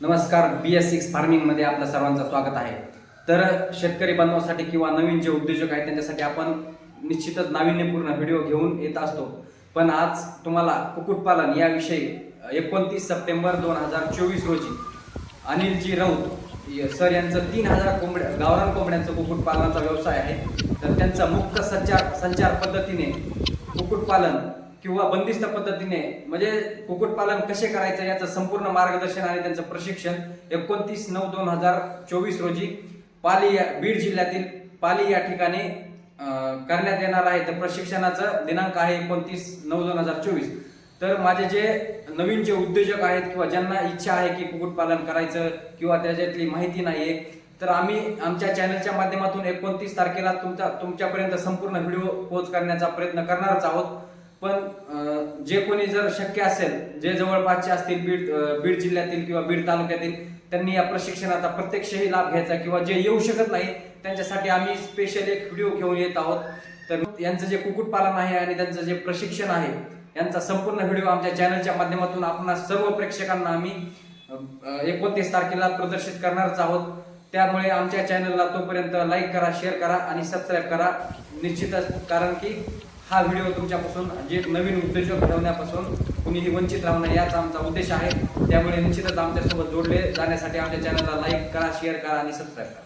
नमस्कार बी S six फार्मिंगमध्ये आपलं सर्वांचं स्वागत आहे. तर शेतकरी बांधवासाठी किंवा नवीन जे उद्योजक आहेत त्यांच्यासाठी आपण निश्चितच नाविन्यपूर्ण व्हिडिओ घेऊन येत असतो. पण आज तुम्हाला कुक्कुटपालन याविषयी एकोणतीस सप्टेंबर दोन हजार चोवीस रोजी अनिलजी राऊत सर यांचं तीन हजार कोंबड्या गावरान कोंबड्यांचं कुक्कुटपालनाचा व्यवसाय आहे. तर त्यांचा मुक्त संचार संचार पद्धतीने कुक्कुटपालन किंवा बंदिस्त पद्धतीने म्हणजे कुक्कुटपालन कसे करायचं याचं संपूर्ण मार्गदर्शन आणि त्यांचं प्रशिक्षण एकोणतीस नऊ दोन हजार चोवीस रोजी पाली या बीड जिल्ह्यातील पाली या ठिकाणी करण्यात येणार आहे. तर प्रशिक्षणाचा दिनांक आहे एकोणतीस नऊ दोन हजार चोवीस. तर माझे जे नवीन जे उद्योजक आहेत किंवा ज्यांना इच्छा आहे की कुक्कुटपालन करायचं किंवा त्याच्यातली माहिती नाही आहे तर आम्ही आमच्या चॅनलच्या माध्यमातून एकोणतीस तारखेला तुमचा तुमच्यापर्यंत संपूर्ण व्हिडिओ पोच करण्याचा प्रयत्न करणारच आहोत. पण जे कोणी जर शक्य असेल जे जवळपासचे असतील बीड बीड जिल्ह्यातील किंवा बीड तालुक्यातील त्यांनी या प्रशिक्षणाचा प्रत्यक्षही लाभ घ्यायचा किंवा जे येऊ शकत नाही त्यांच्यासाठी आम्ही स्पेशल एक व्हिडिओ घेऊन येत आहोत. तर यांचं जे कुक्कुटपालन आहे आणि त्यांचं जे प्रशिक्षण आहे यांचा संपूर्ण व्हिडिओ आमच्या चॅनलच्या माध्यमातून आपण सर्व प्रेक्षकांना आम्ही एकोणतीस तारखेला प्रदर्शित करणारच आहोत. त्यामुळे आमच्या चॅनलला तोपर्यंत लाईक करा शेअर करा आणि सबस्क्राईब करा. निश्चितच कारण की हा व्हिडिओ तुमच्यापासून जे नवीन उद्योजक घडवण्यापासून कुणीही वंचित राहू नये याचा आमचा उद्देश आहे. त्यामुळे निश्चितच आमच्यासोबत जोडले जाण्यासाठी आमच्या चॅनलला लाईक करा शेअर करा आणि सबस्क्राईब करा.